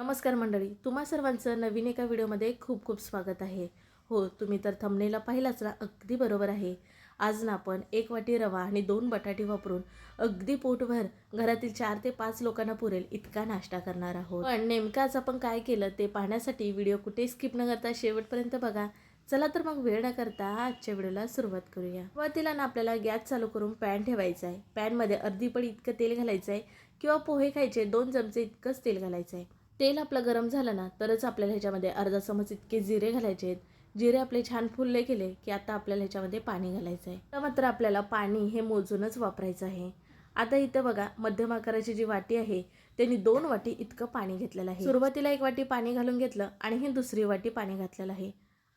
नमस्कार मंडळी तुम्हा सर्वांचं नवीन एका व्हिडिओमध्ये खूप खूप स्वागत आहे. हो तुम्ही तर थंबनेला पाहिलाच ना अगदी बरोबर आहे. आज ना आपण एक वाटी रवा आणि दोन बटाटे वापरून अगदी पोटभर घरातील चार ते पाच लोकांना पुरेल इतका नाश्ता करणार आहोत. पण नेमकं आज आपण काय केलं ते पाहण्यासाठी व्हिडिओ कुठे स्किप न करता शेवटपर्यंत बघा. चला तर मग वेळ न करता आजच्या व्हिडिओला सुरुवात करूया. सुरुवातीला ना आपल्याला गॅस चालू करून पॅन ठेवायचा आहे. पॅनमध्ये अर्धी पडी इतकं तेल घालायचं आहे किंवा पोहे खायचे दोन चमचे इतकंच तेल घालायचं आहे. तेल आपलं गरम झालं ना तरच आपल्याला ह्याच्यामध्ये अर्धा चमच इतके जिरे घालायचे आहेत. जिरे आपले छान फुलले गेले की आता आपल्याला ह्याच्यामध्ये पाणी घालायचं आहे तर मात्र आपल्याला पाणी हे मोजूनच वापरायचं आहे. आता इथं बघा मध्यम आकाराची जी वाटी आहे त्यांनी दोन वाटी इतकं पाणी घेतलेलं आहे. सुरुवातीला एक वाटी पाणी घालून घेतलं आणि ही दुसरी वाटी पाणी घातलेलं आहे.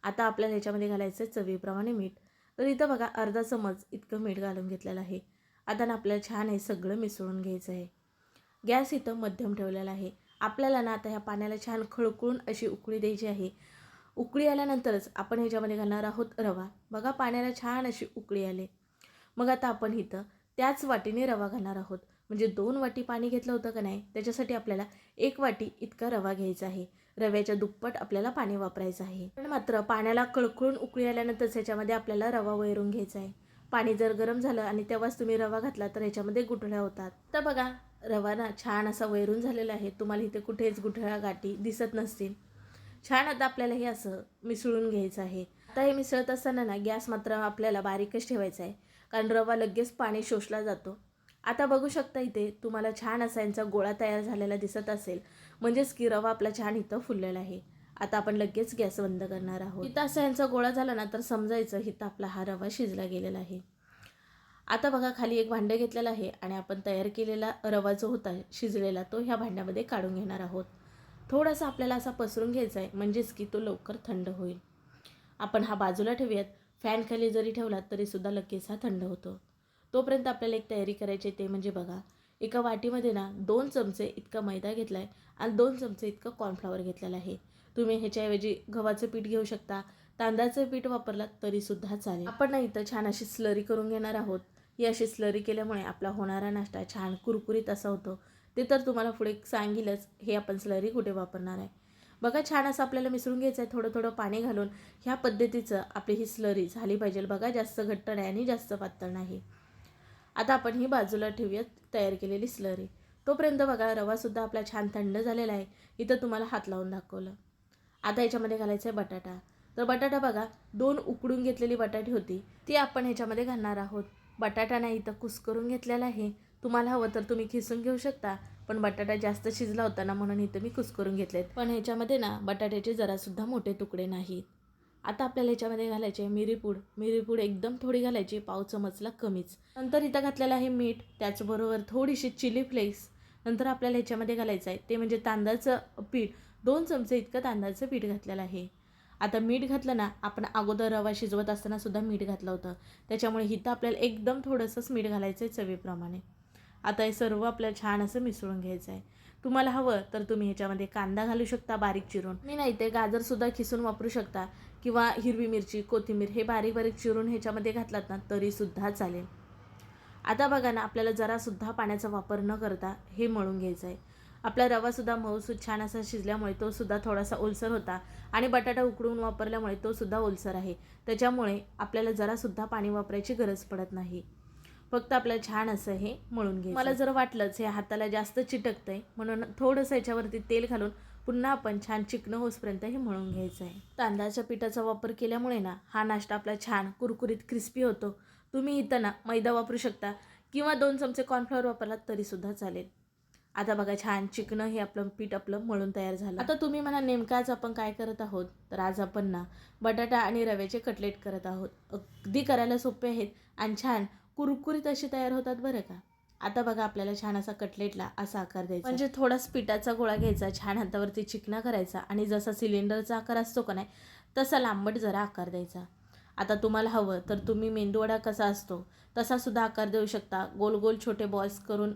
आता आपल्याला ह्याच्यामध्ये घालायचं चवीप्रमाणे मीठ. तर इथं बघा अर्धा चमच इतकं मीठ घालून घेतलेलं आहे. आता ना आपल्याला छान हे सगळं मिसळून घ्यायचं आहे गॅस इथं मध्यम ठेवलेला आहे. आपल्याला ना आता ह्या पाण्याला छान खळकळून अशी उकळी द्यायची आहे. उकळी आल्यानंतरच आपण ह्याच्यामध्ये घालणार आहोत रवा. बघा पाण्याला छान अशी उकळी आले. मग आता आपण इथं त्याच वाटीने रवा घालणार आहोत. म्हणजे दोन वाटी पाणी घेतलं होतं का नाही? त्याच्यासाठी आपल्याला एक वाटी इतका रवा घ्यायचा आहे. रव्याच्या दुप्पट आपल्याला पाणी वापरायचं आहे. पण मात्र पाण्याला कळकळून उकळी आल्यानंतर ह्याच्यामध्ये आपल्याला रवा वैरून घ्यायचा आहे. पाणी जर गरम झालं आणि तेव्हाच तुम्ही रवा घातला तर ह्याच्यामध्ये गुठळ्या होतात. तर बघा रवा ना छान असा वैरून झालेला आहे. तुम्हाला इथे कुठेच गुठळ्या गाठी दिसत नसतील. छान आता आपल्याला हे असं मिसळून घ्यायचं आहे. आता हे मिसळत असताना ना गॅस मात्र आपल्याला बारीकच ठेवायचा आहे. कारण रवा लगेच पाणी शोषला जातो. आता बघू शकता इथे तुम्हाला छान असा यांचा गोळा तयार झालेला दिसत असेल. म्हणजेच की रवा आपला छान इथं फुललेला आहे. आता आपण लगेच गॅस बंद करणार आहोत. इथं असा यांचा गोळा झाला ना तर समजायचं इथं आपला हा रवा शिजला गेलेला आहे. आता बघा खाली एक भांडं घेतलेलं आहे आणि आपण तयार केलेला रवा जो होता शिजलेला तो ह्या भांड्यामध्ये काढून घेणार आहोत. थोडासा आपल्याला असा पसरून घ्यायचा आहे म्हणजेच की तो लवकर थंड होईल. आपण हा बाजूला ठेवूयात. फॅनखाली जरी ठेवला तरीसुद्धा लगेच हा थंड होतो. तोपर्यंत आपल्याला एक तयारी करायची ते म्हणजे बघा एका वाटीमध्ये ना दोन चमचे इतका मैदा घेतला आहे आणि दोन चमचे इतकं कॉर्नफ्लॉवर घेतलेलं आहे. तुम्ही ह्याच्याऐवजी गव्हाचं पीठ घेऊ शकता तांदळाचं पीठ वापरलात तरीसुद्धा चालेल. आपण नाही इथं छान अशी स्लरी करून घेणार आहोत. ही अशी स्लरी केल्यामुळे आपला होणारा नाश्ता छान कुरकुरीत असा होतो. ते तर तुम्हाला पुढे सांगीलच हे आपण स्लरी कुठे वापरणार आहे. बघा छान असं आपल्याला मिसळून घ्यायचं आहे. थोडं थोडं पाणी घालून ह्या पद्धतीचं आपली ही स्लरी झाली पाहिजे. बघा जास्त घट्ट नाही आणि जास्त पातळ नाही. आता आपण ही बाजूला ठेवूयात तयार केलेली स्लरी. तोपर्यंत बघा रवासुद्धा आपला छान थंड झालेला आहे. इथं तुम्हाला हात लावून दाखवलं. आता याच्यामध्ये घालायचं आहे बटाटा. तर बटाटा बघा दोन उकडून घेतलेली बटाटी होती. ती आपण ह्याच्यामध्ये घालणार आहोत. बटाटा नाही इथं कुस्करून घेतलेला आहे. तुम्हाला हवं तर तुम्ही खिसून घेऊ शकता पण बटाटा जास्त शिजला होता ना म्हणून इथं मी कुस्करून घेतलेत. पण ह्याच्यामध्ये ना बटाट्याचे जरासुद्धा मोठे तुकडे नाहीत. आता आपल्याला ह्याच्यामध्ये घालायचे मिरीपूड मिरीपूड एकदम थोडी घालायची पाव चमचला कमीच. नंतर इथं घातलेलं आहे मीठ त्याचबरोबर थोडीशी चिली फ्लेक्स. नंतर आपल्याला ह्याच्यामध्ये घालायचं आहे ते म्हणजे तांदळाचं पीठ. दोन चमचे इतकं तांदळाचं पीठ घातलेलं आहे. आता मीठ घातलं ना आपण अगोदर रवा शिजवत असताना सुद्धा मीठ घातलं होतं. त्याच्यामुळे इथं आपल्याला एकदम थोडंसंच मीठ घालायचं आहे चवीप्रमाणे. आता हे सर्व आपल्याला छान असं मिसळून घ्यायचं आहे तुम्हाला हवं तर तुम्ही ह्याच्यामध्ये कांदा घालू शकता बारीक चिरून. मी नाही ते गाजरसुद्धा खिसून वापरू शकता किंवा हिरवी मिरची कोथिंबीर हे बारीक बारीक चिरून ह्याच्यामध्ये घातलात ना तरीसुद्धा चालेल. आता बघा ना आपल्याला जरासुद्धा पाण्याचा वापर न करता हे मळून घ्यायचं आहे आपला रवासुद्धा मऊसूद छान असा शिजल्यामुळे तो सुद्धा थोडासा ओलसर होता. आणि बटाटा उकडून वापरल्यामुळे तो सुद्धा ओलसर आहे. त्याच्यामुळे आपल्याला जरासुद्धा पाणी वापरायची गरज पडत नाही. फक्त आपलं छान असं हे मळून घे मला जर वाटलंच हे हाताला जास्त चिटकतंय म्हणून थोडंसं याच्यावरती तेल घालून पुन्हा आपण छान चिकणं होसपर्यंत हे मळून घ्यायचं आहे तांदळाच्या पिठाचा वापर केल्यामुळे ना हा नाश्ता आपला छान कुरकुरीत क्रिस्पी होतो. तुम्ही इथं ना मैदा वापरू शकता किंवा दोन चमचे कॉर्नफ्लॉवर वापरलात तरीसुद्धा चालेल. आता बघा छान चिकनं हे आपलं पीठ आपलं मळून तयार झालं. आता तुम्ही म्हणा नेमकं आज आपण काय करत आहोत? तर आज आपण ना बटाटा आणि रव्याचे कटलेट करत आहोत. अगदी करायला सोपे आहेत आणि छान कुरकुरीत असे तयार होतात बरं का? आता बघा आपल्याला छान असा कटलेटला असा आकार द्यायचा. म्हणजे थोडाच पिठाचा गोळा घ्यायचा छान हातावरती चिकना करायचा आणि जसा सिलेंडरचा आकार असतो का नाही तसा लांबट जरा आकार द्यायचा. आता तुम्हाला हवं तर तुम्ही मेंदूवडा कसा असतो तसासुद्धा आकार देऊ शकता. गोल गोल छोटे बॉल्स करून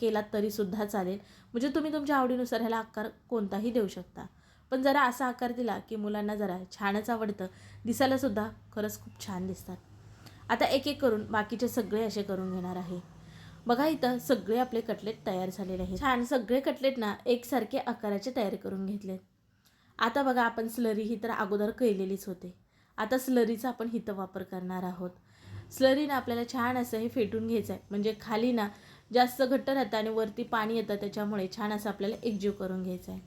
केलात तरीसुद्धा चालेल. म्हणजे तुम्ही तुमच्या आवडीनुसार ह्याला आकार कोणताही देऊ शकता. पण जरा असा आकार दिला की मुलांना जरा छानच आवडतं. दिसायलासुद्धा खरंच खूप छान दिसतात. आता एक एक करून बाकीचे सगळे असे करून घेणार आहे. बघा इथं सगळे आपले कटलेट तयार झालेले आहेत. छान सगळे कटलेट ना एकसारखे आकाराचे तयार करून घेतलेत. आता बघा आपण स्लरी ही तर अगोदर केलेलीच होते. आता स्लरीचा आपण हिथं वापर करणार आहोत. स्लरीनं आपल्याला छान असं हे फेटून घ्यायचं आहे. म्हणजे खाली ना जास्त घट्ट राहतं आणि वरती पाणी येतं त्याच्यामुळे छान असं आपल्याला एकजीव करून घ्यायचं आहे.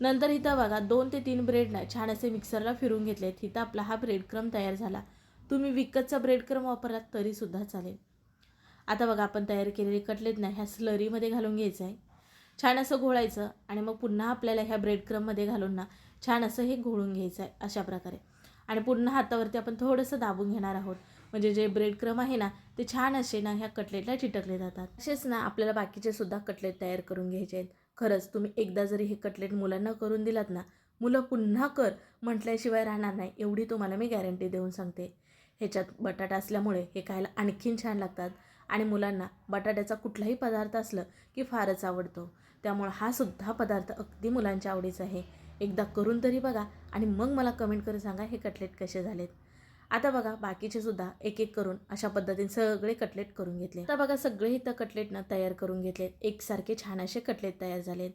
नंतर इथं बघा दोन ते तीन ब्रेड ना छान असे मिक्सरला फिरून घेतले आहेत इथं आपला हा ब्रेड क्रम तयार झाला. तुम्ही विकतचा ब्रेड क्रम वापरलात तरीसुद्धा चालेल. आता बघा आपण तयार केलेले कटलेत ना ह्या स्लरीमध्ये घालून घ्यायचं आहे. छान असं घोळायचं आणि मग पुन्हा आपल्याला ह्या ब्रेड क्रममध्ये घालून ना छान असं हे घोळून घ्यायचं आहे अशा प्रकारे. आणि पुन्हा हातावरती आपण थोडंसं दाबून घेणार आहोत. म्हणजे जे ब्रेड क्रम आहे ना ते छान असे ना ह्या कटलेटला चिटकले जातात. असेच ना आपल्याला बाकीचे सुद्धा कटलेट तयार करून घ्यायचे आहेत. खरंच तुम्ही एकदा जरी हे कटलेट मुलांना करून दिलात ना मुलं पुन्हा कर म्हटल्याशिवाय राहणार नाही एवढी तुम्हाला मी गॅरंटी देऊन सांगते. ह्याच्यात बटाटा असल्यामुळे हे खायला आणखीन छान लागतात. आणि मुलांना बटाट्याचा कुठलाही पदार्थ असलं की फारच आवडतो. त्यामुळं हा सुद्धा पदार्थ अगदी मुलांच्या आवडीचा आहे. एकदा करून तरी बघा आणि मग मला कमेंट करून सांगा हे कटलेट कसे झालेत. आता बघा बाकीचे सुद्धा एक एक करून अशा पद्धतीने सगळे कटलेट करून घेतले. आता बघा सगळे इथं कटलेट न तयार करून घेतलेत. एकसारखे छान असे कटलेट तयार झालेत.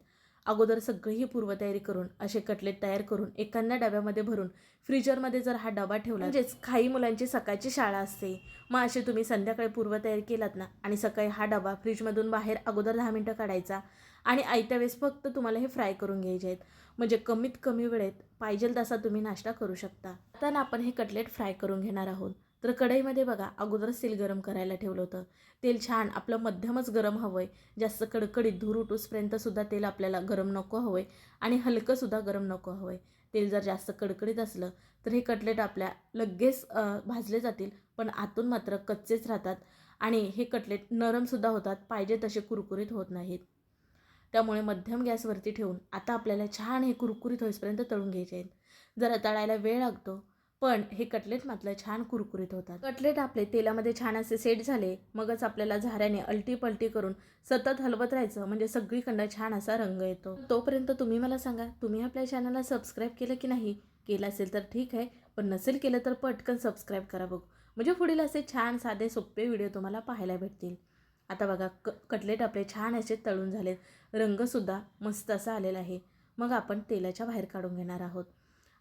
अगोदर सगळी ही पूर्वतयारी करून असे कटलेट तयार करून एखाद्या डब्यामध्ये भरून फ्रीजरमध्ये जर हा डबा ठेवला म्हणजेच काही मुलांची सकाळची शाळा असते. मग असे तुम्ही संध्याकाळी पूर्वतयारी केलात ना आणि सकाळी हा डबा फ्रीजमधून बाहेर अगोदर दहा मिनटं काढायचा आणि आयत्या वेळेस फक्त तुम्हाला हे फ्राय करून घ्यायचे आहेत. म्हणजे कमीत कमी वेळेत पाहिजेल तसा तुम्ही नाश्ता करू शकता. आता ना आपण हे कटलेट फ्राय करून घेणार आहोत. तर कढईमध्ये बघा अगोदरच तेल गरम करायला ठेवलं होतं. तेल छान आपलं मध्यमच गरम हवं आहे जास्त कडकडीत धूर उठूसपर्यंतसुद्धा तेल आपल्याला गरम नको हवं आहे आणि हलकंसुद्धा गरम नको हवं आहे तेल जर जास्त कडकडीत असलं तर हे कटलेट आपल्या लगेच भाजले जातील पण आतून मात्र कच्चेच राहतात आणि हे कटलेट नरमसुद्धा होतात पाहिजे तसे कुरकुरीत होत नाहीत. त्यामुळे मध्यम गॅसवरती ठेवून आता आपल्याला छान हे कुरकुरीत होईपर्यंत तळून घ्यायचे आहेत. जरा तळायला वेळ लागतो. पण हे कटलेट मात्र छान कुरकुरीत होतात. कटलेट आपले तेलामध्ये छान असे सेट झाले मगच आपल्याला झाऱ्याने अलटी पलटी करून सतत हलवत राहायचं म्हणजे सगळीकडं छान असा रंग येतो. तोपर्यंत तुम्ही मला सांगा तुम्ही आपल्या चॅनलला सबस्क्राईब केलं की नाही? केलं असेल तर ठीक आहे पण नसेल केलं तर पटकन सबस्क्राईब करा बघ. म्हणजे पुढील असे छान साधे सोपे व्हिडिओ तुम्हाला पाहायला भेटतील. आता बघा क कटलेट आपले छान असे तळून झालेत. रंगसुद्धा मस्त असा आलेला आहे. मग आपण तेलाच्या बाहेर काढून घेणार आहोत.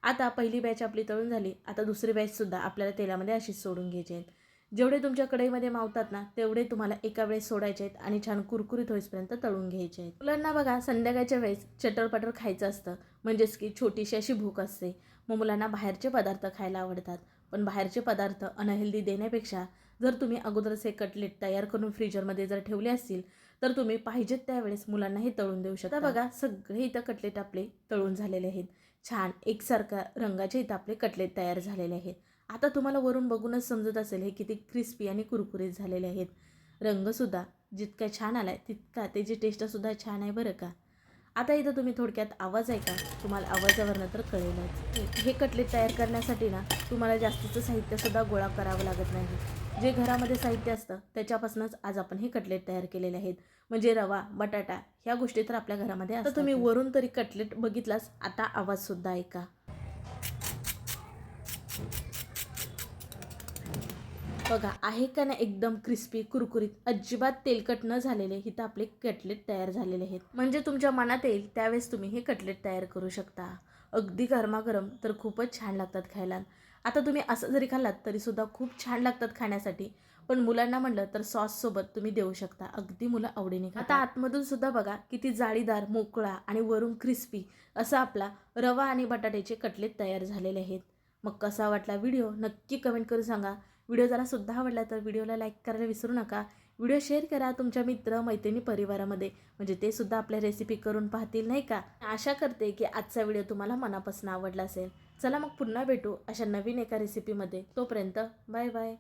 आता पहिली बॅच आपली तळून झाली. आता दुसरी बॅचसुद्धा आपल्याला तेलामध्ये अशीच सोडून घ्यायची आहेत. जेवढे तुमच्या कढईमध्ये मावतात ना तेवढे तुम्हाला एका वेळेस सोडायचे आहेत आणि छान कुरकुरीत होईपर्यंत तळून घ्यायचे आहेत. मुलांना बघा संध्याकाळच्या वेळेस चटरपटर खायचं असतं. म्हणजेच की छोटीशी अशी भूक असते. मग मुलांना बाहेरचे पदार्थ खायला आवडतात. पण बाहेरचे पदार्थ अनहेल्दी देण्यापेक्षा जर तुम्ही अगोदरच हे कटलेट तयार करून फ्रीजरमध्ये जर ठेवले असतील तर तुम्ही पाहिजेत त्यावेळेस मुलांना हे तळून देऊ शकता. बघा सगळे इथं कटलेट आपले तळून झालेले आहेत. छान एकसारखा रंगाचे इथं आपले कटलेट तयार झालेले आहेत. आता तुम्हाला वरून बघूनच समजत असेल हे किती क्रिस्पी आणि कुरकुरीत झालेले आहेत. रंगसुद्धा जितका छान आला आहे तितका त्याची टेस्टसुद्धा छान आहे बरं का? आता इथं तुम्ही थोडक्यात आवाज ऐका तुम्हाला आवाजावरनं तर कळेलच. हे कटलेट तयार करण्यासाठी ना तुम्हाला जास्तीचं साहित्यसुद्धा गोळा करावं लागत नाही. जे घरामध्ये साहित्य असतं त्याच्यापासूनच आज आपण हे कटलेट तयार केलेले आहेत. म्हणजे रवा बटाटा ह्या गोष्टी तर आपल्या घरामध्ये आता तुम्ही वरून तरी कटलेट बघितलाच आता आवाजसुद्धा ऐका बघा आहे का ना एकदम क्रिस्पी कुरकुरीत अजिबात तेलकट न झालेले इथं आपले कटलेट तयार झालेले आहेत. म्हणजे तुमच्या मनात येईल त्यावेळेस तुम्ही हे कटलेट तयार करू शकता. अगदी गरमागरम तर खूपच छान लागतात खायला. आता तुम्ही असं जरी खाल्लात तरीसुद्धा खूप छान लागतात खाण्यासाठी. पण मुलांना म्हणलं तर सॉससोबत तुम्ही देऊ शकता. अगदी मुलं आवडीने आता आतमधून सुद्धा बघा किती जाळीदार मोकळा आणि वरून क्रिस्पी असा आपला रवा आणि बटाट्याचे कटलेट तयार झालेले आहेत. मग कसा वाटला व्हिडिओ नक्की कमेंट करून सांगा. व्हिडिओ जरा सुद्धा आवडला तर व्हिडिओला लाईक करायला विसरू नका. व्हिडिओ शेअर करा तुमच्या मित्र मैत्रिणी परिवारामध्ये. म्हणजे ते सुद्धा आपल्या रेसिपी करून पाहतील नाही का? आशा करते की आजचा व्हिडिओ तुम्हाला मनापासून आवडला असेल. चला मग पुन्हा भेटू अशा नवीन एका रेसिपीमध्ये तोपर्यंत बाय बाय